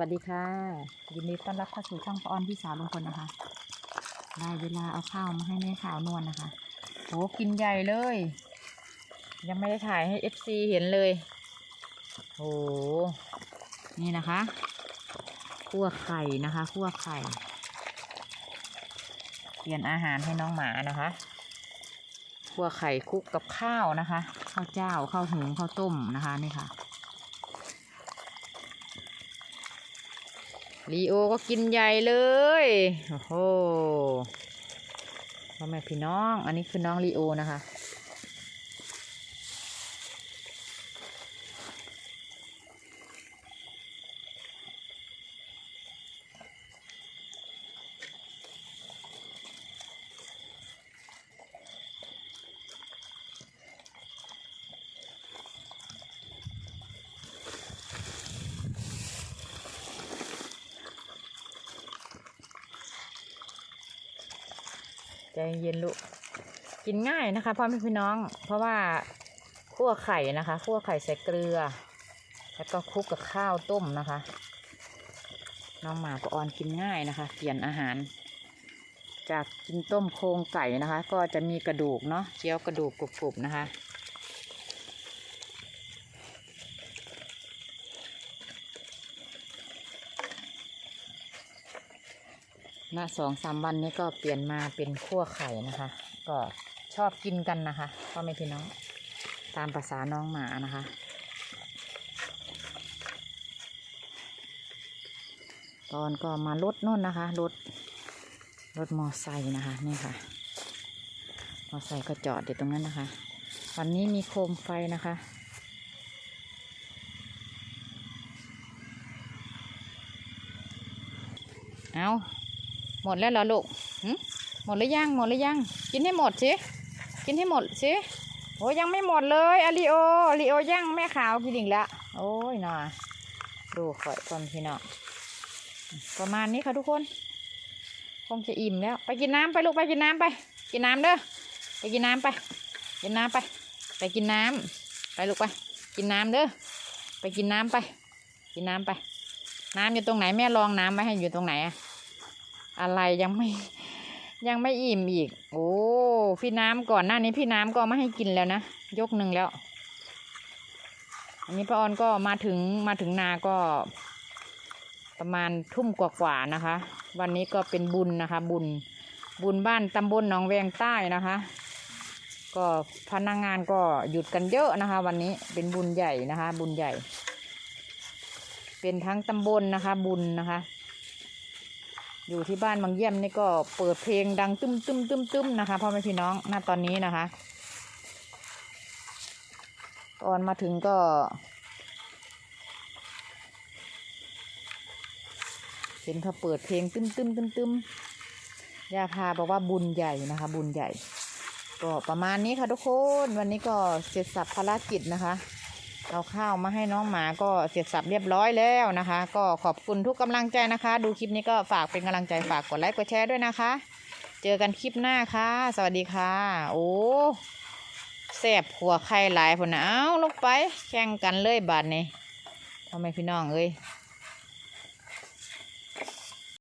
วัสดีค่ะ ยินดีต้อนรับเข้าสู่ช่องป้ออนพี่สาวลุงพลนะคะได้เวลาเอาข้าวมาให้แม่ขาวนวลนะคะโหกินใหญ่เลย ยังไม่ได้ถ่ายให้ FC เห็นเลยโหนี่นะคะคั่วไข่นะคะคั่วไข่ เปลี่ยนอาหารให้น้องหมานะคะคั่วไข่คลุกกับข้าวนะคะ ข้าวเจ้าข้าวหุงข้าวต้มนะคะนี่ค่ะ ลีโอก็กินใหญ่เลย โอ้โหพ่อแม่พี่น้อง อันนี้คือน้องลีโอนะคะ ใจเย็นลูก กินง่ายนะคะพ่อแม่พี่น้อง เพราะว่าคั่วไข่นะคะคั่วไข่ใส่เกลือ แล้วก็คลุกกับข้าวต้มนะคะ น้องหมาก็อ่อนกินง่ายนะคะ เปลี่ยนอาหาร จากกินต้มโครงไก่นะคะ ก็จะมีกระดูกเนาะเคี้ยวกระดูกกรุบๆนะคะ ณสองสามวันนี้ก็เปลี่ยนมาเป็นขั้วไข่นะคะ ก็ชอบกินกันนะคะพ่อแม่พี่น้องตามภาษาน้องหมานะคะ ตอนก็มารถนู่นนะคะรถรถมอไซค์นะคะนี่ค่ะ มอไซค์ก็จอดอยู่ตรงนั้นนะคะ วันนี้มีโคมไฟนะคะเอา หมดแล้วเหรอลูกหมดหรือยังหมดหรือยัง กินให้หมดสิกินให้หมดสิโอ้ยยังไม่หมดเลยอาริโออาริโอย่างแม่ขาวกินอีกแล้วโอ้ยน่าดูข่อยก่อนพี่น้องประมาณนี้ค่ะทุกคน คงจะอิ่มแล้ว ไปกินน้ำไปลูกไปกินน้ำไป กินน้ำเด้อไปกินน้ำไป กินน้ำไป ไปกินน้ำไปลูกไป กินน้ำเด้อไปกินน้ำไป กินน้ำไป น้ำอยู่ตรงไหนแม่ลองน้ำไว้ให้อยู่ตรงไหนอะ อะไรยังไม่ยังไม่อิ่มอีก โอ้ พี่น้ำก่อนหน้านี้พี่น้ำก็ไม่ให้กินแล้วนะ ยกหนึ่งแล้ว อันนี้ป้าออนก็มาถึงมาถึงนาก็ ประมาณทุ่มกว่าๆนะคะ วันนี้ก็เป็นบุญนะคะ บุญ บุญบ้านตำบลหนองแวงใต้นะคะ ก็พนักงงานก็หยุดกันเยอะนะคะ วันนี้เป็นบุญใหญ่นะคะ บุญใหญ่ เป็นทั้งตำบลนะคะ บุญนะคะ อยู่ที่บ้านบางเยี่ยมนี่ก็เปิดเพลงดังตึ้มตึ้มตึ้มตึ้มนะคะพ่อแม่พี่น้องณตอนนี้นะคะ ตอนมาถึงก็ เห็นเขาเปิดเพลงตึ้มตึ้มตึ้มตึ้มยาพาบอกว่าบุญใหญ่นะคะ บุญใหญ่ ก็ประมาณนี้ค่ะทุกคน วันนี้ก็เสร็จสับภารกิจนะคะ เอาข้าวมาให้น้องหมาก็เสร็จสับเรียบร้อยแล้วนะคะ ก็ขอบคุณทุกกำลังใจนะคะ ดูคลิปนี้ก็ฝากเป็นกำลังใจฝากกดไลค์กดแชร์ด้วยนะคะ เจอกันคลิปหน้าค่ะ สวัสดีค่ะ โอ้แสบหัวไข่หลายผนนะเอาลงไปแข่งกันเลยบาดนี้ทำไมพี่น้องเอ้ย